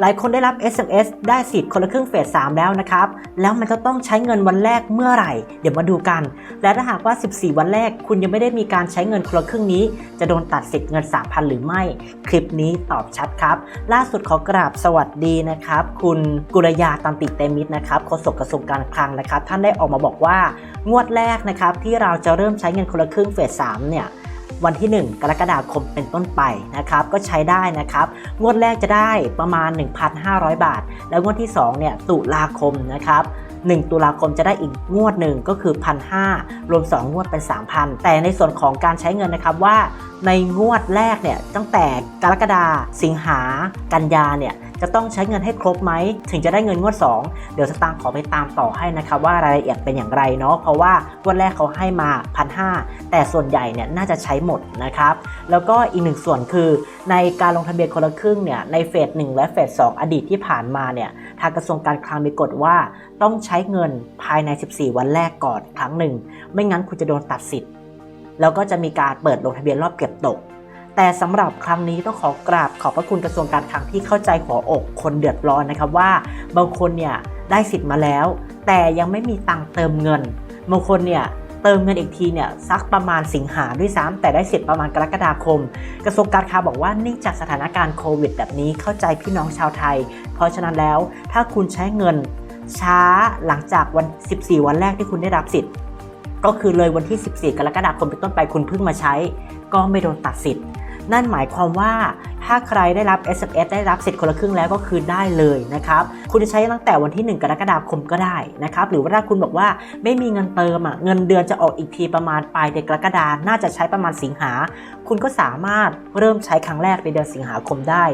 หลายคนได้รับ SMS ได้สิทธิ์คนละครึ่งเฟส 3 แล้วนะครับ แล้วมันจะต้องใช้เงินวันแรกเมื่อไหร่ เดี๋ยวมาดูกัน และถ้าหากว่า 14 วันแรก คุณยังไม่ได้มีการใช้เงินคนละครึ่งนี้ จะโดนตัดสิทธิ์เงิน 3,000 หรือไม่ คลิปนี้ตอบชัดครับ ล่าสุดขอกราบสวัสดีนะครับ คุณกุลยาตันติเตมิตรนะครับโฆษกกระทรวงการคลังนะครับ ท่านได้ออกมาบอกว่า งวดแรกนะครับที่เราจะเริ่มใช้เงินคนละครึ่งเฟส 3 เนี่ย วันที่ 1 กรกฎาคมเป็นต้นไปนะครับ ก็ใช้ได้นะครับ งวดแรกจะได้ประมาณ 1,500 บาท แล้วงวดที่2เนี่ยตุลาคมนะครับ1 ตุลาคมจะได้อีกงวดหนึ่งก็คือ 1,500 รวม 2 งวดเป็น 3,000 แต่ในส่วนของการใช้เงินนะครับว่าในงวดแรกเนี่ยตั้งแต่กรกฎาสิงหากันยาเนี่ย จะต้องใช้เงินให้ครบไหม ถึงจะได้เงินงวด 2 เดี๋ยวสตางค์ขอไปตามต่อให้นะครับว่ารายละเอียดเป็นอย่างไรเนาะเพราะว่างวดแรกเขาให้มา1,500แต่ส่วนใหญ่เนี่ยน่าจะใช้หมดนะครับแล้วก็อีกหนึ่งส่วนคือในการลงทะเบียนคนละครึ่งเนี่ยในเฟส1และเฟส2อดีตที่ผ่านมาเนี่ยทางกระทรวงการคลังมีกฎว่าต้องใช้เงินภายใน 14 วันแรกก่อนครั้งหนึ่ง ไม่งั้นคุณจะโดนตัดสิทธิ์ แล้วก็จะมีการเปิดลงทะเบียนรอบเก็บตก แต่สำหรับครั้งนี้ต้องขอกราบขอบพระคุณกระทรวงการคลังที่เข้าใจหัวอกคนเดือดร้อนนะครับว่า บางคนเนี่ยได้สิทธิ์มาแล้ว แต่ยังไม่มีตังค์เติมเงิน บางคนเนี่ยเติมเงินอีกทีเนี่ยสักประมาณสิงหาด้วยซ้ำแต่ได้สิทธิ์ประมาณกรกฎาคม กระทรวงการคลังบอกว่านื่งจากสถานการณ์โควิด แบบนี้เข้าใจพี่น้องชาวไทย เพราะฉะนั้นแล้วถ้าคุณใช้เงินช้าหลังจากวัน 14 วันแรกที่คุณได้รับสิทธิ์ ก็คือเลยวันที่ 14 กรกฎาคมเป็นต้นไปคุณเพิ่งมาใช้ ก็ไม่โดนตัดสิทธิ์ นั่นหมายความว่าถ้าใครได้รับ SMS ได้รับสิทธิ์คนละครึ่งแล้วก็คือได้เลยนะครับ คุณจะใช้ตั้งแต่วันที่ 1 กรกฎาคมก็ได้นะครับ หรือว่าถ้าคุณบอกว่าไม่มีเงินเติมอะ เงินเดือนจะออกอีกทีประมาณปลายเดือนกรกฎาน่าจะใช้ประมาณสิงหา คุณก็สามารถเริ่มใช้ครั้งแรกในเดือนสิงหาคมได้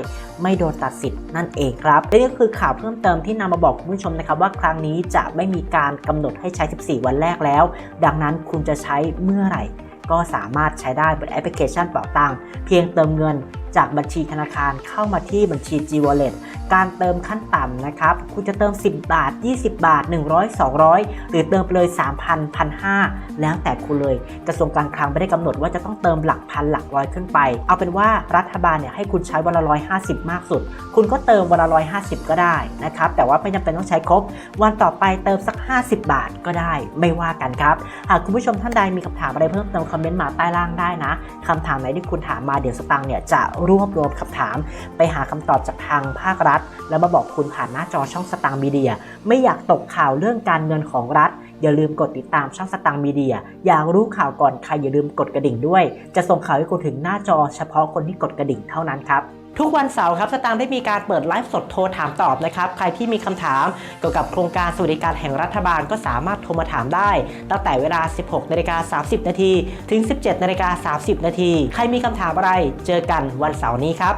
ไม่โดนตัดสิทธิ์นั่นเองครับและนี่ก็คือข่าวเพิ่มเติมที่นำมาบอกคุณผู้ชมนะครับว่าครั้งนี้จะไม่มีการกำหนดให้ใช้ 14 วันแรกแล้ว ดังนั้นคุณจะใช้เมื่อไหร่ ก็สามารถใช้ได้บนแอปพลิเคชันเป๋าตังเพียงเติมเงิน จากบัญชีธนาคารเข้ามาที่บัญชี G Wallet การเติมขั้นต่ำนะครับ คุณจะเติม 10 บาท 20 บาท 100 200 หรือเติมไปเลย 3,000 1,500 แล้วแต่คุณเลย กระทรวงการคลังไม่ได้กำหนดว่าจะต้องเติมหลักพันหลักร้อยขึ้นไป เอาเป็นว่ารัฐบาลเนี่ยให้คุณใช้วันละ150มากสุด คุณก็เติมวันละ150ก็ได้นะครับ แต่ว่าไม่จำเป็นต้องใช้ครบ วันต่อไปเติมสัก 50 บาทก็ได้ ไม่ว่ากันครับ หากคุณผู้ชมท่านใดมีคำถามอะไรเพิ่มเติมคอมเมนต์มาใต้ล่างได้นะคำถามไหนที่คุณถามมาเดี๋ยวสตังค์เนี่ยจะรวบรวมคำถาม ไปหาคำตอบจากทางภาครัฐ แล้วมาบอกคุณผ่านหน้าจอช่องสตางมีเดีย ไม่อยากตกข่าวเรื่องการเงินของรัฐ อย่าลืมกดติดตามช่องสตางมีเดีย อยากรู้ข่าวก่อนใครอย่าลืมกดกระดิ่งด้วย จะส่งข่าวให้คุณถึงหน้าจอเฉพาะคนที่กดกระดิ่งเท่านั้นครับ ทุกวันเสาร์ครับสตางค์ได้มีการเปิดไลฟ์สดโทรถามตอบนะครับ ใครที่มีคำถามเกี่ยวกับโครงการสวัสดิการแห่งรัฐบาลก็สามารถโทรมาถามได้ ตั้งแต่เวลา 16นาฬิกา30 นาทีถึง 17นาฬิกา30 นาทีใครมีคำถามอะไร เจอกันวันเสาร์นี้ครับ